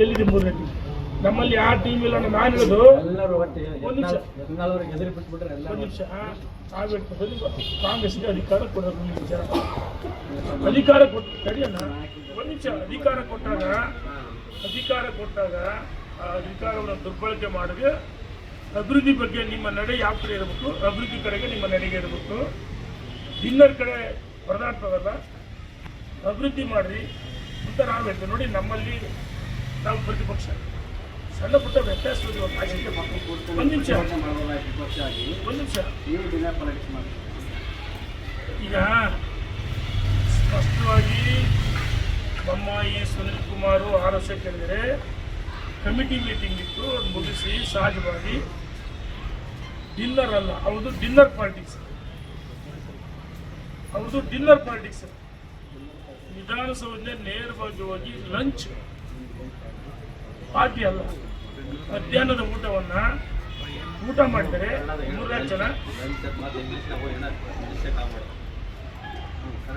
ಎಲ್ಲಿದೆ ಮೂರನೇ ನಮ್ಮಲ್ಲಿ ಆ ಟೀಮ್ ಇಲ್ಲ ನಾನು ಹೇಳೋದು ಎಲ್ಲರೂ ಒಟ್ಟಿಗೆ ಒಂದ್ ನಿಮಿಷ. ಬಿಟ್ಬಿಟ್ರೆ ಎಲ್ಲ ಒಂದು ನಿಮಿಷ. ಆಗಬೇಕು ಕಾಂಗ್ರೆಸ್ಗೆ ಅಧಿಕಾರ ಕೊಡೋದು ಒಂದು ವಿಚಾರ. ಅಧಿಕಾರ ಕೊಟ್ಟು ಒಂದು ನಿಮಿಷ. ಅಧಿಕಾರ ಕೊಟ್ಟಾಗ ಅಧಿಕಾರ ಕೊಟ್ಟಾಗ ಆ ಅಧಿಕಾರವನ್ನು ದುರ್ಬಳಕೆ ಮಾಡಿದ್ರೆ ಅಭಿವೃದ್ಧಿ ಬಗ್ಗೆ ನಿಮ್ಮ ನಡೆ ಯಾವ ಕಡೆ ಇರಬೇಕು ಅಭಿವೃದ್ಧಿ ಕಡೆಗೆ ನಿಮ್ಮ ನಡೆಗೆ ಇರಬೇಕು. ಇನ್ನರ್ ಕಡೆ ಪರದಾಡ್ತದಲ್ಲ ಅಭಿವೃದ್ಧಿ ಮಾಡ್ರಿ ಅಂತ ನಾವು ಹೇಳ್ತೇವೆ. ನೋಡಿ ನಮ್ಮಲ್ಲಿ ನಾವು ಪ್ರತಿಪಕ್ಷ. ಸಣ್ಣ ಪುಟ್ಟ ವ್ಯತ್ಯಾಸ ಆಗಿದೆ. ಒಂದು ನಿಮಿಷ. ವಿಪಕ್ಷ ಆಗಿ ಒಂದು ನಿಮಿಷ. ನೀವು ದಿನ ಪೊಲಿಟಿಕ್ಸ್ ಮಾಡಿ ಈಗ ಸ್ಪಷ್ಟವಾಗಿ ಬೊಮ್ಮಾಯಿ ಸುನೀಲ್ ಕುಮಾರು ಆರ್ ಎಸ್ ಕೇಳಿದರೆ ಕಮಿಟಿ ಮೀಟಿಂಗ್ ಇತ್ತು. ಅದು ಮುಗಿಸಿ ಸಹಜವಾಗಿ ಡಿನ್ನರ್ ಅಲ್ಲ ಅವ್ರದ್ದು ಡಿನ್ನರ್ ಪಾಲಿಟಿಕ್ಸ್. ಅವ್ರದ್ದು ಡಿನ್ನರ್ ಪಾಲಿಟಿಕ್ಸ್. ವಿಧಾನಸೌಧ ನೇರವಾಗಿ ಹೋಗಿ ಲಂಚ್ ಪಾರ್ಟಿ ಅಲ್ಲ. ಮಧ್ಯಾಹ್ನದ ಊಟವನ್ನ ಊಟ ಮಾಡಿದರೆ ಮೂರ್ನಾಲ್ಕು ಜನ.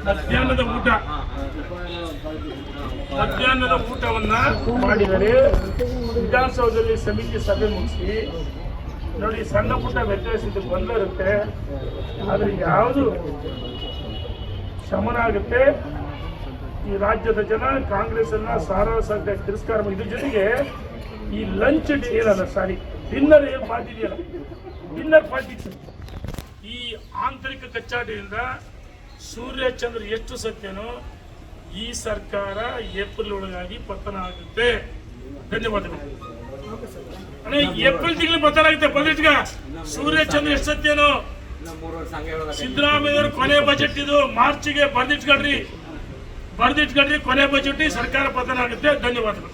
ಮಧ್ಯಾಹ್ನದ ಊಟ. ಮಧ್ಯಾಹ್ನದ ಊಟವನ್ನ ಮಾಡಿದರೆ ವಿಧಾನಸೌಧದಲ್ಲಿ ಸಮಿತಿ ಸಭೆ ಮುಗಿಸಿ, ನೋಡಿ ಸಣ್ಣ ಪುಟ್ಟ ವ್ಯತ್ಯಾಸ ಇದು ಬಂದಿರುತ್ತೆ ಆದರೆ ಯಾವುದು ಶಮನ ಆಗುತ್ತೆ? ಈ ರಾಜ್ಯದ ಜನ ಕಾಂಗ್ರೆಸ್ ಅನ್ನ ಸಾರಾಸಂಖ್ಯೆ ತಿರಸ್ಕಾರ ಮಾಡಿ- ಜೊತೆಗೆ ಈ ಲಂಚ್ ಏನಲ್ಲ ಸಾರಿ, ಡಿನ್ನರ್ ಏನ್ ಪಾರ್ಟಿದೆಯಲ್ಲ ಡಿನ್ನರ್ ಪಾರ್ಟಿ ಈ ಆಂತರಿಕ ಕಚ್ಚಾಟದಿಂದ ಸೂರ್ಯ ಚಂದ್ರ ಎಷ್ಟು ಸತ್ಯನೋ ಈ ಸರ್ಕಾರ ಏಪ್ರಿಲ್ ಒಳಗಾಗಿ ಪತನ ಆಗುತ್ತೆ. ಧನ್ಯವಾದಗಳು. ಏಪ್ರಿಲ್ ತಿಂಗಳು ಪತನ ಆಗುತ್ತೆ. ಬಜೆಟ್ಗ ಸೂರ್ಯ ಚಂದ್ರ ಎಷ್ಟು ಸತ್ಯನೋ? ಸಿದ್ದರಾಮಯ್ಯ ಕೊನೆ ಬಜೆಟ್ ಇದು. ಮಾರ್ಚ್ಗೆ ಬರ್ದಿಟ್ಕೊಳ್ರಿ ಬರೆದಿಟ್ಕೊಂಡ್ರಿ ಕೊನೆ ಬಜೆಟ್ ಸರ್ಕಾರ ಪತನ ಆಗುತ್ತೆ. ಧನ್ಯವಾದಗಳು.